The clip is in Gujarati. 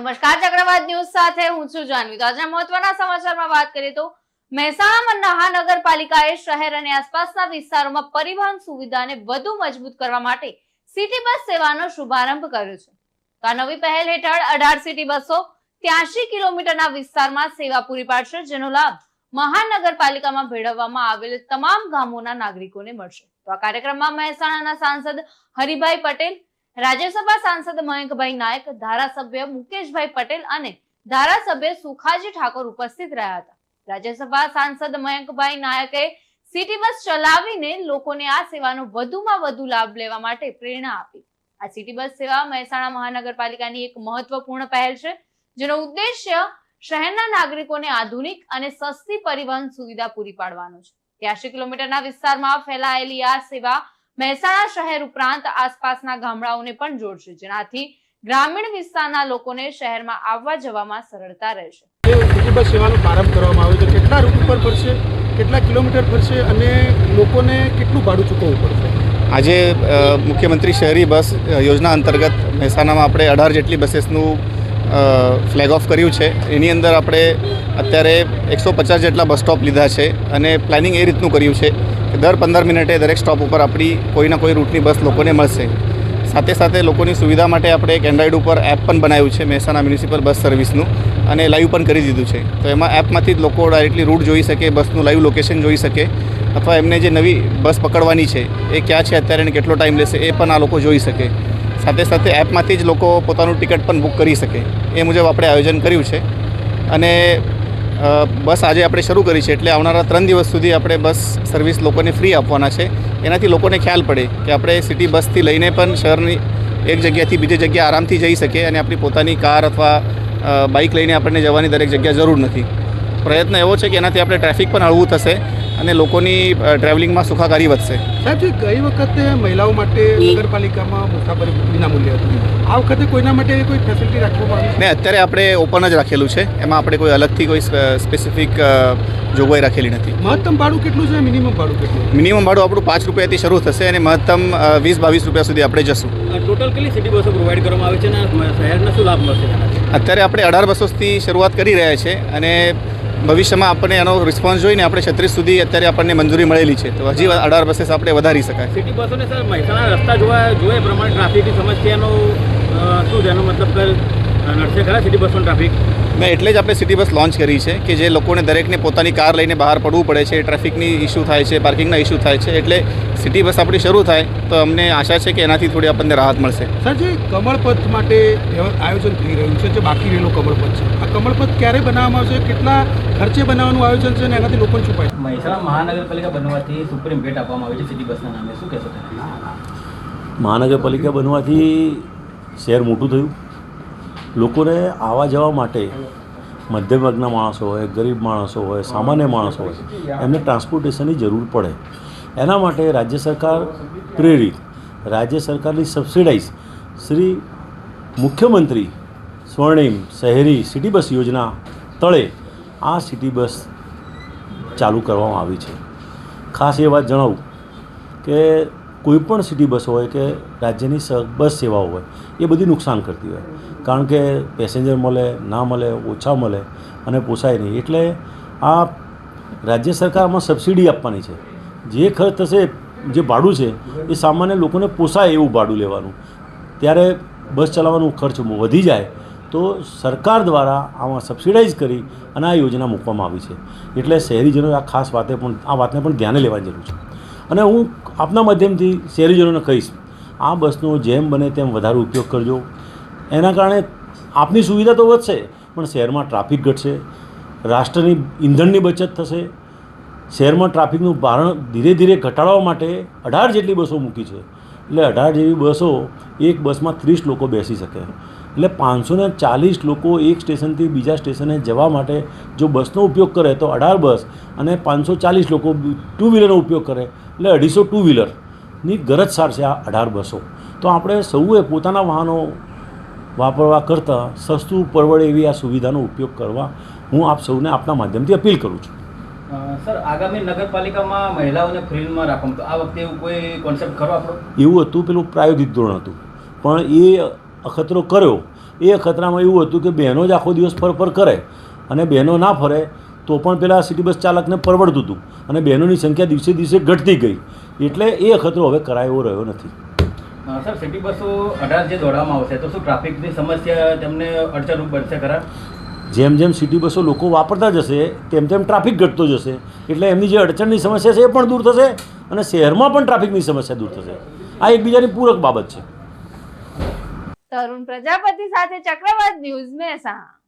નમસ્કાર, ચક્રવાત ન્યૂઝ સાથે હું છું જાનવી. તો આજે મહત્વના સમાચારમાં વાત કરીએ તો મહેસાણામાં મહાનગરપાલિકાએ શહેર અને આસપાસના વિસ્તારોમાં પરિવહન સુવિધાને વધુ મજબૂત કરવા માટે સિટી બસ સેવાનો શુભારંભ કર્યો છે. તો આ નવી પહેલ હેઠળ અઢાર સિટી બસો ત્યાંશી કિલોમીટરના વિસ્તારમાં સેવા પૂરી પાડશે, જેનો લાભ મહાનગરપાલિકામાં ભેળવવામાં આવેલ તમામ ગામોના નાગરિકોને મળશે. તો આ કાર્યક્રમમાં મહેસાણાના સાંસદ હરિભાઈ પટેલ રાજ્યસભા સાંસદ મયંકભાઈ નાયક, ધારાસભ્ય મુકેશભાઈ પટેલ અને ધારાસભ્ય સુખાજી ઠાકોર ઉપસ્થિત રહ્યા હતા. રાજ્યસભા સાંસદ મયંકભાઈ નાયકે સિટી બસ ચલાવીને લોકોને આ સેવાનો વધુમાં વધુ લાભ લેવા માટે પ્રેરણા આપી. આ સિટી બસ સેવા મહેસાણા મહાનગરપાલિકાની એક મહત્વપૂર્ણ પહેલ છે, જેનો ઉદ્દેશ્ય શહેરના નાગરિકોને આધુનિક અને સસ્તી પરિવહન સુવિધા પૂરી પાડવાનો છે. ત્યાંસી કિલોમીટરના વિસ્તારમાં ફેલાયેલી આ સેવા મહેસાણા શહેર ઉપરાંત આસપાસના ગામડાઓને પણ જોડશે જેનાથી ગ્રામીણ વિસ્તારના લોકોને શહેરમાં આવવા જવામાં સરળતા રહેશે. સિટી બસ સેવાનો પ્રારંભ કરવામાં આવ્યો છે. કેટલા રૂટ ઉપર ફરશે? કેટલા કિલોમીટર ફરશે? અને લોકોને કેટલું ભાડું ચૂકવવું પડશે? આજે મુખ્યમંત્રી શહેરી બસ યોજના અંતર્ગત મહેસાણામાં આપણે અઢાર જેટલી બસીસનું ફ્લેગ ઓફ કર્યું છે. એની અંદર આપણે અત્યારે એકસો પચાસ જેટલા બસ સ્ટોપ લીધા છે અને પ્લાનિંગ એ રીતનું કર્યું છે. કે દર પંદર મિનિટે દરેક સ્ટોપ ઉપર આપણી કોઈના કોઈ રૂટની બસ લોકોને મળશે. સાથે સાથે લોકોની સુવિધા માટે આપણે એક એન્ડ્રોઈડ ઉપર એપ પણ બનાવ્યું છે, મહેસાણા મ્યુનિસિપલ બસ સર્વિસનું અને લાઈવ પણ કરી દીધું છે. તો એમાં એપમાંથી જ લોકો ડાયરેક્ટલી રૂટ જોઈ શકે બસનું લાઈવ લોકેશન જોઈ શકે, અથવા એમને જે નવી બસ પકડવાની છે, એ ક્યાં છે અત્યારે અને કેટલો ટાઈમ લેશે, એ પણ આ લોકો જોઈ શકે. સાથે સાથે એપમાંથી જ લોકો પોતાનું ટિકિટ પણ બુક કરી શકે. એ મુજબ આપણે આયોજન કર્યું છે. અને બસ આજે આપણે શરૂ કરી છે એટલે આવનારા ત્રણ દિવસ સુધી આપણે બસ સર્વિસ લોકોને ફ્રી આપવાના છે. એનાથી લોકોને ખ્યાલ પડે કે આપણે સિટી બસથી લઈને પણ શહેરની એક જગ્યાથી બીજી જગ્યા આરામથી જઈ શકીએ અને આપણી પોતાની કાર અથવા બાઇક લઈને આપણને જવાની દરેક જગ્યા જરૂર નથી. પ્રયત્ન એવો છે કે એનાથી આપણે ટ્રાફિક પણ હળવું થશે. અને લોકોની ટ્રાવેલિંગમાં સુખાકારી વધશે. સાહેબ ગઈ વખતે મહિલાઓ માટે નગરપાલિકામાં મુસાફરી વિનામૂલ્ય હતી. આ વખતે કોઈના માટે કોઈ ફેસિલિટી રાખવામાં આવી ને અત્યારે આપણે ઓપન જ રાખેલું છે. એમાં આપણે કોઈ અલગથી કોઈ સ્પેસિફિક જોગવાઈ રાખેલી નથી. મહત્તમ ભાડું કેટલું છે? મિનિમમ ભાડું કેટલું મિનિમમ ભાડું આપણું પાંચ રૂપિયાથી શરૂ થશે અને મહત્તમ વીસ બાવીસ રૂપિયા સુધી આપણે જશું. ટોટલ કેટલી સિટી બસો પ્રોવાઈડ કરવામાં આવે છે અને શહેરને શું લાભ મળશે અત્યારે આપણે અઢાર બસોથી શરૂઆત કરી રહ્યા છે અને ભવિષ્યમાં આપણને એનો રિસ્પોન્સ જોઈને આપણે છત્રીસ સુધી અત્યારે આપણને મંજૂરી મળેલી છે. તો હજી અઢાર બસીસ આપણે વધારી શકાય. સિટી બસોને સર, મહેસાણા રસ્તા જોવા જોઈએ પ્રમાણે ટ્રાફિકની સમસ્યાનો શું એનો મતલબ નડશે ખરા સિટી બસનો ટ્રાફિક મેં એટલે જ આપણે સિટી બસ લોન્ચ કરી છે કે જે લોકોને દરેકને પોતાની કાર લઈને બહાર પડવું પડે છે ટ્રાફિકની ઇસ્યુ થાય છે પાર્કિંગના ઇસ્યુ થાય છે એટલે સિટી બસ આપણી શરૂ થાય તો અમને આશા છે કે એનાથી થોડી આપણને રાહત મળશે. સર જે કમળપથ માટે આયોજન થઈ રહ્યું છે જે બાકી રહેલો કમળપથ છે આ કમળપથ ક્યારે બનાવવામાં આવશે કેટલા ખર્ચે બનાવવાનું આયોજન છે અને એનાથી લોકો શું ફાયદો? મહેસાણા મહાનગરપાલિકા બનવાથી સુપ્રીમ ભેટ આપવામાં આવી છે સિટી બસના નામે. શું કહેશો મહાનગરપાલિકા બનવાથી શહેર મોટું થયું. લોકોને આવવા જવા માટે મધ્યમ વર્ગના માણસો હોય, ગરીબ માણસો હોય, સામાન્ય માણસો હોય, એમને ટ્રાન્સપોર્ટેશનની જરૂર પડે. એના માટે રાજ્ય સરકાર પ્રેરિત, રાજ્ય સરકારની સબસિડાઇઝ શ્રી મુખ્યમંત્રી સ્વર્ણિમ શહેરી સિટી બસ યોજના તળે આ સિટી બસ ચાલુ કરવામાં આવી છે. ખાસ એ વાત જણાવું કે કોઈ પણ સિટી બસ હોય કે રાજ્યની સ, બસ સેવાઓ હોય, એ બધી નુકસાન કરતી હોય. કારણ કે પેસેન્જર મળે, ના મળે, ઓછા મળે અને પોસાય નહીં. એટલે આ રાજ્ય સરકારમાં સબસિડી આપવાની છે. જે ખર્ચ થશે, જે ભાડું છે, એ સામાન્ય લોકોને પોસાય એવું ભાડું લેવાનું. ત્યારે બસ ચલાવવાનો ખર્ચ વધી જાય, તો સરકાર દ્વારા આમાં સબસિડાઇઝ કરી અને આ યોજના મૂકવામાં આવી છે. એટલે શહેરીજનો આ ખાસ વાતે પણ, આ વાતને પણ ધ્યાને લેવાની જરૂર છે. અને હું આપના માધ્યમથી શહેરીજનોને કહીશ, આ બસનો જેમ બને તેમ વધારે ઉપયોગ કરજો. એના કારણે આપની સુવિધા તો વધશે, પણ શહેરમાં ટ્રાફિક ઘટશે, રાષ્ટ્રની ઈંધણની બચત થશે. શહેરમાં ટ્રાફિકનું ભારણ ધીરે ધીરે ઘટાડવા માટે અઢાર જેટલી બસો મૂકી છે. એટલે અઢાર જેવી બસો એક બસમાં ત્રીસ લોકો બેસી શકે. એટલે પાંચસો ને ચાલીસ લોકો એક સ્ટેશનથી બીજા સ્ટેશને જવા માટે જો બસનો ઉપયોગ કરે તો અઢાર બસ અને પાંચસો ચાલીસ લોકો ટુ વ્હીલરનો ઉપયોગ કરે એટલે અઢીસો ટુ વ્હીલરની ગરજ સારશે આ અઢાર બસો. તો આપણે સૌએ પોતાના વાહનો વાપરવા કરતાં સસ્તું પરવડે એવી આ સુવિધાનો ઉપયોગ કરવા હું આપ સૌને આપના માધ્યમથી અપીલ કરું છું. સર આગામી નગરપાલિકામાં મહિલાઓને ફ્રીમાં રાખવામાં તો આ વખતે એવું કોઈ કોન્સેપ્ટ ખરો આપણો? એવું હતું પેલું પ્રાયોગિક ધોરણ હતું. પણ એ અખતરો કર્યો. એ અખતરામાં એવું હતું કે બહેનો જ આખો દિવસ ફર ફર કરે અને બહેનો ના ફરે તો પણ પેલા સિટી બસ ચાલકને પરવડતું હતું. અને બહેનોની સંખ્યા દિવસે દિવસે ઘટતી ગઈ. એટલે એ અખતરો હવે કરાયો રહ્યો નથી. સર સિટી બસો અઢાર જે દોડવામાં આવશે તો શું ટ્રાફિકની સમસ્યા તેમને અડચણરૂપ બનશે ખરા? જેમ જેમ સિટી બસો લોકો વાપરતા જશે તેમ તેમ ટ્રાફિક ઘટતો જશે. એટલે એમની જે અડચણની સમસ્યા છે એ પણ દૂર થશે અને શહેરમાં પણ ટ્રાફિકની સમસ્યા દૂર થશે. આ એકબીજાની પૂરક બાબત છે. તરુણ પ્રજાપતિ સાથે ચક્રવાત ન્યૂઝ મહેસાણા.